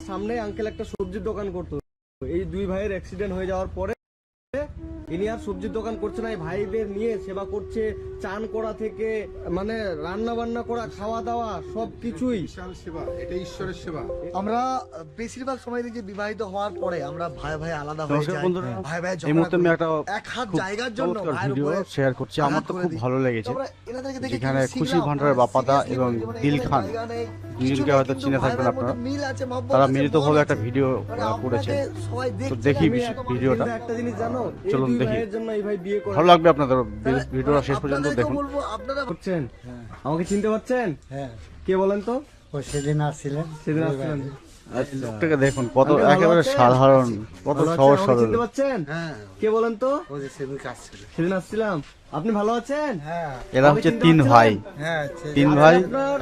সামনে আঙ্কেল একটা সবজির দোকান করতো। এই দুই ভাইয়ের অ্যাক্সিডেন্ট হয়ে যাওয়ার পরে ইনি আর সবজির দোকান করছে না এই ভাইদের নিয়ে সেবা করছে চান করা থেকে মানে রান্না বান্না করা খাওয়া দাওয়া সব কিছুই বিশাল সেবা এটা ঈশ্বরের সেবা আমরা বেশিরভাগ সময় দেখি বিবাহিত হওয়ার পরে আমরা ভাই ভাই আলাদা হয়ে যাই ভাই ভাই এই মুহূর্তে আমি একটা এক হাত জায়গার জন্য ভিডিও উপরে শেয়ার করছি আমার তো খুব ভালো লেগেছে কিছু খুশি ভান্ডারের seriously এবং দিল খান দুজনকে হয়তো চিনে থাকবেন আপনারা। তারা মিলিতভাবে একটা ভিডিও করেছে সবাই দেখি ভিডিওটা। একটা জিনিস জানো চলুন দেখি। ভালো লাগবে আপনাদের ভিডিওটা শেষ পর্যন্ত দেখুন। আপনারা করছেন? আমাকে চিনতে পারছেন? হ্যাঁ। কে বলেন তো? সেদিন আসছিলেন। সেদিন আসছিলেন। লোকটাকে দেখুন কত একেবারে সাধারণ কত সহজ সরল চিনতে পারছেন? হ্যাঁ। কে বলেন তো? সেদিন আসছিলাম। আপনি ভালো আছেন? হ্যাঁ। এরা হচ্ছে তিন ভাই। হ্যাঁ তিন ভাই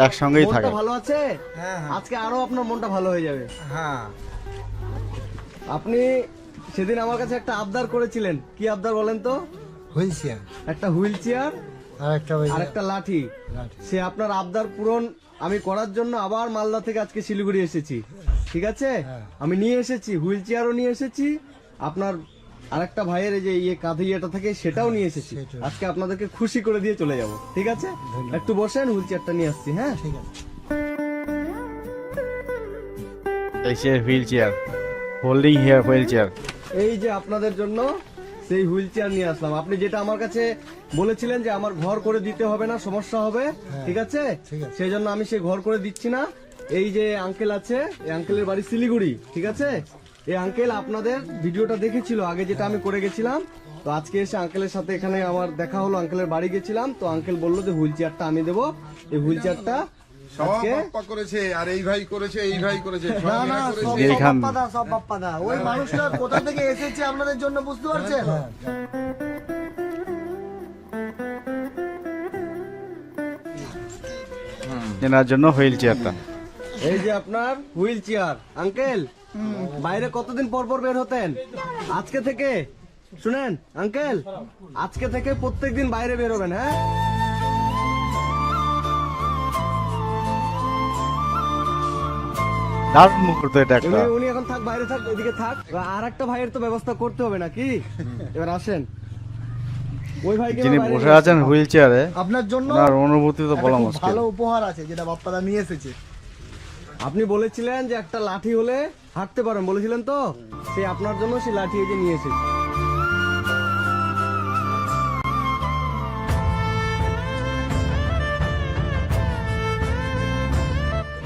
একসঙ্গেই থাকে। ভালো আছে? হ্যাঁ। আজকে আরও আপনার মনটা ভালো হয়ে যাবে। হ্যাঁ। আপনি সেদিন আমার কাছে একটা আবদার করেছিলেন। কি আবদার বলেন তো? Wheelchair. একটা হুইল চেয়ার আর একটা আর একটা লাঠি। সে আপনার আবদার পূরণ আমি করার জন্য আবার মালদা থেকে আজকে শিলিগুড়ি এসেছি। ঠিক আছে? হ্যাঁ। আমি নিয়ে এসেছি হুইল চেয়ারও নিয়ে এসেছি। আপনার আরেকটা ভাইয়ের এই যে ইয়ে কাঁধে ইয়েটা থাকে সেটাও নিয়ে এসেছি। আজকে আপনাদেরকে খুশি করে দিয়ে চলে যাব। ঠিক আছে? একটু বসেন হুইল চেয়ারটা নিয়ে আসছি হ্যাঁ? ঠিক আছে। Wheel chair. Holding here wheelchair. এই যে আপনাদের জন্য সেই হুইল চেয়ার নিয়ে আসলাম। আপনি যেটা আমার কাছে বলেছিলেন যে আমার ঘর করে দিতে হবে না সমস্যা হবে ঠিক আছে? সেই জন্য আমি সেই ঘর করে দিচ্ছি না। এই যে আঙ্কেল আছে এই আঙ্কেলের বাড়ি শিলিগুড়ি ঠিক আছে? এই আঙ্কেল আপনাদের ভিডিওটা দেখেছিল আগে যেটা আমি করে গেছিলাম। তো আজকে এসে আঙ্কেলের সাথে এখানে আমার দেখা হলো আঙ্কেলের বাড়ি গেছিলাম। তো আঙ্কেল বলল যে হুইল চেয়ারটা আমি দেবো। এই হুইল চেয়ারটা সব বাপ্পা করেছে আর এই ভাই করেছে এই ভাই করেছে না না সব করেছে। দিল সব খান। বাপ্পাদা। ওই মানুষটা কোথা থেকে এসেছে আপনাদের জন্য বুঝতে পারছেন? এনার জন্য হুইল চেয়ারটা। এই যে আপনার হুইল চেয়ার আঙ্কেল বাইরে কতদিন পর পর বের হতেন? আজকে থেকে? শুনেন আঙ্কেল আজকে থেকে প্রত্যেকদিন বাইরে বের হবেন হ্যাঁ? দারুণ মুহূর্ত এটা একটা। উনি উনি এখন থাক বাইরে থাক এদিকে থাক। আর একটা ভাইয়ের তো ব্যবস্থা করতে হবে নাকি? এবার আসেন। ওই ভাইকে যিনি এবার বাইরে বসে নিয়ে আছেন হুইল চেয়ারে আপনার জন্য ওনার অনুভূতি তো একটা বলা খুব মুশকিল। ভালো উপহার আছে যেটা বাপ্পাদা নিয়ে এসেছে। আপনি বলেছিলেন যে একটা লাঠি হলে হাঁটতে পারেন বলেছিলেন তো? সে আপনার জন্য সেই লাঠি এই যে নিয়ে এসেছে।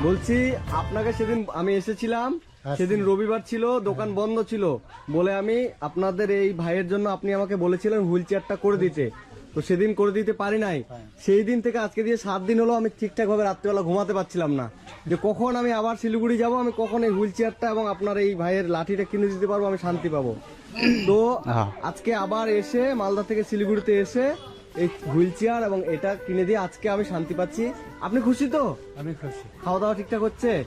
বলছি আপনাকে সেদিন আমি এসেছিলাম। সেদিন রবিবার ছিল দোকান বন্ধ ছিল। বলে আমি আপনাদের এই ভাইয়ের জন্য আপনি আমাকে বলেছিলেন হুইল চেয়ারটা করে দিতে। তো সেদিন করে দিতে পারি নাই। সেই দিন থেকে আজকে দিয়ে সাত দিন হলো আমি ঠিকঠাক ভাবে রাত্রিবেলা ঘুমাতে পারছিলাম না। যে কখন আমি আবার শিলিগুড়ি যাব আমি কখন এই হুইল চেয়ারটা এবং আপনার এই ভাইয়ের লাঠিটা কিনে দিতে পারব আমি শান্তি পাবো। তো আজকে আবার এসে মালদা থেকে শিলিগুড়িতে এসে এই হুইল চেয়ার এবং এটা কিনে দিয়ে আজকে আমি শান্তি পাচ্ছি। আপনি খুশি তো? আমি খুশি। খাওয়া দাওয়া ঠিকঠাক হচ্ছে?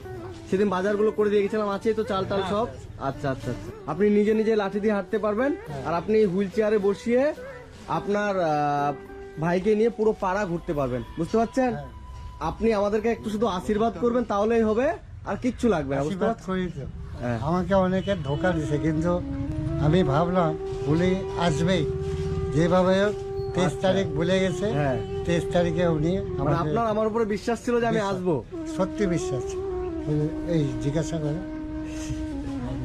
সেদিন বাজারগুলো করে দিয়ে গেছিলাম আছে তো চাল টাল সব? আচ্ছা আচ্ছা আচ্ছা। আপনি নিজে নিজে লাঠি দিয়ে হাঁটতে পারবেন। আর আপনি হুইল চেয়ারে বসিয়ে আপনার ভাইকে নিয়ে পুরো পাড়া ঘুরতে পারবেন। বুঝতে পারছেন? আপনি আমাদেরকে একটু শুধু আশীর্বাদ করবেন তাহলেই হবে। আর কিচ্ছু লাগবে না বুঝতে পারছেন? হ্যাঁ। আমাকে অনেকে ধোকা দিছে কিন্তু আমি ভাবলাম উনি আসবেই। যেভাবে হোক তেইশ তারিখ বলে গেছে হ্যাঁ। তেইশ তারিখে উনি মানে আপনার আমার উপরে বিশ্বাস ছিল যে আমি আসব। সত্যি বিশ্বাস। বলে, এই জিজ্ঞাসা করে।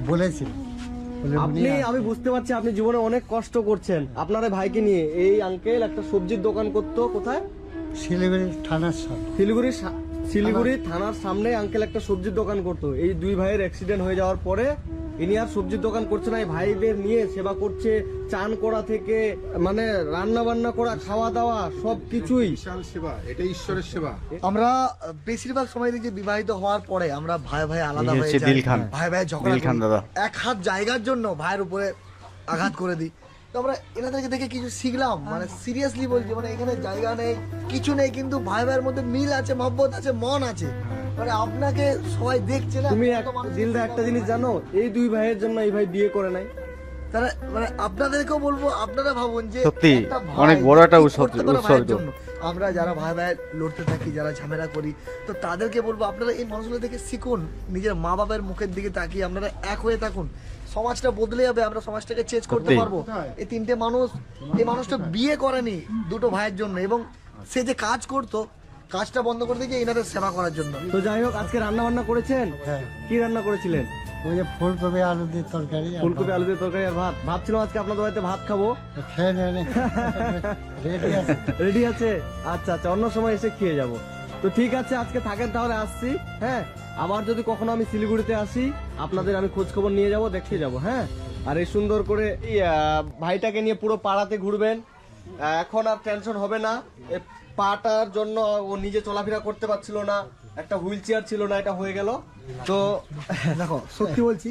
বলেছিল। বলে উনি আপনি আমি বুঝতে পারছি আপনি জীবনে অনেক কষ্ট করছেন। আপনার এই ভাইকে নিয়ে এই আঙ্কেল একটা সবজির দোকান করতো কোথায়? শিলিগুড়ি থানার সামনে। শিলিগুড়ি সা- শিলিগুড়ি থানার। সামনে আঙ্কেল একটা সবজির দোকান করতো। এই দুই ভাইয়ের অ্যাক্সিডেন্ট হয়ে যাওয়ার পরে ইনি আর সবজির দোকান করছে না এই ভাইদের নিয়ে সেবা করছে চান করা থেকে মানে রান্না বান্না করা খাওয়া দাওয়া সব কিছুই বিশাল সেবা এটা ঈশ্বরের সেবা। আমরা বেশিরভাগ সময় দেখি বিবাহিত হওয়ার পরে আমরা ভাই ভাই আলাদা হয়ে যাই। ভাই ভাই ঝগড়া খান দাদা। এক হাত জায়গার জন্য ভাইয়ের উপরে আঘাত করে দিই। তো আমরা এনাদেরকে দেখে কিছু শিখলাম মানে সিরিয়াসলি বলছি মানে এখানে জায়গা নেই কিছু নেই কিন্তু ভাই ভাইয়ের মধ্যে মিল আছে মহব্বত আছে মন আছে। মানে আপনাকে সবাই দেখছে না তুমি এক দিলদা একটা জিনিস জানো এই দুই ভাইয়ের জন্য এই ভাই বিয়ে করে নাই তারা মানে আপনাদেরকেও বলব আপনারা ভাবুন যে সত্যি, একটা ভাই অনেক বড় একটা কি উৎসর্গ- করতে পারে ভাইয়ের উৎসর্গ। জন্য। আমরা যারা ভাই ভাই লড়তে থাকি যারা ঝামেলা করি তো তাদেরকে বলব আপনারা এই মানুষগুলো দেখে শিখুন নিজের মা বাবার মুখের দিকে তাকিয়ে আপনারা এক হয়ে থাকুন সমাজটা বদলে যাবে আমরা সমাজটাকে চেঞ্জ করতে সত্যি। পারব এই তিনটে মানুষ এই মানুষটা বিয়ে করেনি দুটো ভাইয়ের জন্য এবং সে যে কাজ করতো কাজটা বন্ধ করে দিয়ে এনাদের সেবা করার জন্য। তো যাই হোক আজকে রান্না বান্না করেছেন? হ্যাঁ। কি রান্না করেছিলেন? ওই যে ফুলকপি আলু দিয়ে তরকারি আর ফুলকপি আলু দিয়ে তরকারি আর ভাত। ভাবছিলাম আজকে আপনাদের বাড়িতে ভাত খাব। খেয়ে নেন রেডি আছে। রেডি আছে? আচ্ছা আচ্ছা অন্য সময় এসে খেয়ে যাব। তো ঠিক আছে আজকে থাকেন তাহলে আসছি। হ্যাঁ আবার যদি কখনো আমি শিলিগুড়িতে আসি আপনাদের আমি খোঁজ খবর নিয়ে যাব দেখে যাব হ্যাঁ? আর এই সুন্দর করে ভাইটাকে নিয়ে পুরো পাড়াতে ঘুরবেন। এখন আর টেনশন হবে না। পাটার জন্য ও নিজে চলাফেরা করতে পারছিল না একটা হুইল চেয়ার ছিল না এটা হয়ে গেল। তো দেখো সত্যি বলছি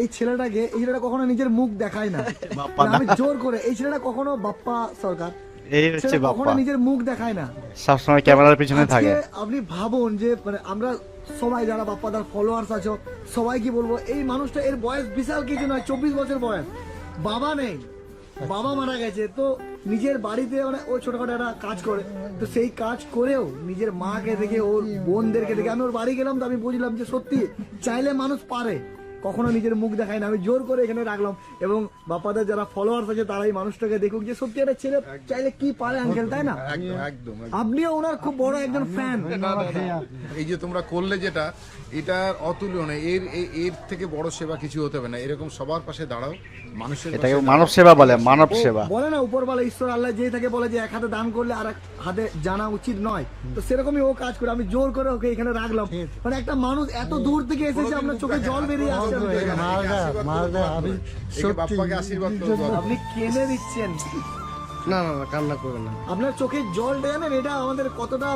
এই ছেলেটাকে এই ছেলেটা কখনো নিজের মুখ দেখায় না। আমি জোর করে এই ছেলেটা কখনো বাপ্পা সরকার এই হচ্ছে কখনো বাপ্পা। নিজের মুখ দেখায় না। সবসময় ক্যামেরার পিছনে থাকে। আপনি ভাবুন যে মানে আমরা সবাই যারা বাপ্পাদার ফলোয়ার্স আছো সবাই কি বলব এই মানুষটা এর বয়স বিশাল কিছু নয় চব্বিশ বছর বয়স। বাবা নেই। বাবা মারা গেছে, তো নিজের বাড়িতে মানে ও ছোটখাটো একটা কাজ করে। তো সেই কাজ করেও নিজের মাকে দেখে ওর বোনদেরকে দেখে আমি ওর বাড়ি গেলাম তো আমি বুঝলাম যে সত্যি চাইলে মানুষ পারে। কখনো নিজের মুখ দেখায় না। আমি জোর করে এখানে রাখলাম। এবং বাপ্পাদের যারা ফলোয়ার্স আছে তারা এই মানুষটাকে দেখুক যে সত্যি একটা ছেলে চাইলে কি পারে আঙ্কেল তাই না? একদম। আপনিও ওনার খুব বড় একজন ফ্যান এই যে তোমরা করলে যেটা এটার অতুলনীয় এর এর থেকে বড় সেবা কিছু হতে হবে না। এরকম সবার পাশে দাঁড়াও মানুষের এটাকে মানব সেবা বলে মানব সেবা। বলে না উপরওয়ালা ঈশ্বর আল্লাহ যেই থাকে বলে যে এক হাতে দান করলে আর এক হাতে জানা উচিত নয়। তো সেরকমই ও কাজ করে আমি জোর করে ওকে এখানে রাখলাম। মানে একটা মানুষ এত দূর থেকে এসেছে আপনার চোখে জল বেরিয়ে আসছে। আপনি কেনে দিচ্ছেন। না না না কান্না করবেন না। আপনার চোখে জল জানেন এটা আমাদের কতটা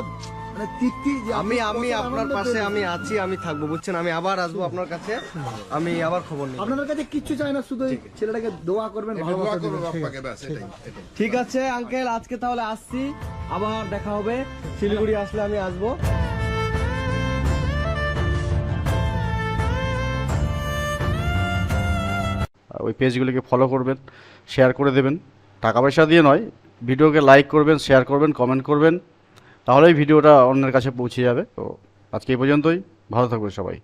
আমি আপনি আমি কতটা আপনার পাশে আমি আছি আমি থাকব বুঝছেন? আমি আবার আসব আপনার কাছে। আমি আবার খবর নিই আপনাদের কাছে কিচ্ছু চাই না শুধু ছেলেটাকে দোয়া করবেন ঠিক আছে। আঙ্কেল আজকে তাহলে আসছি। আবার দেখা হবে। শিলিগুড়ি আসলে আমি আসব। ওই পেজগুলিকে ফলো করবেন শেয়ার করে দেবেন। টাকা পয়সা দিয়ে নয় ভিডিওকে লাইক করবেন শেয়ার করবেন কমেন্ট করবেন। তাহলেই ভিডিওটা অন্যের কাছে পৌঁছে যাবে। তো আজকে এই পর্যন্তই। ভালো থাকবে সবাই।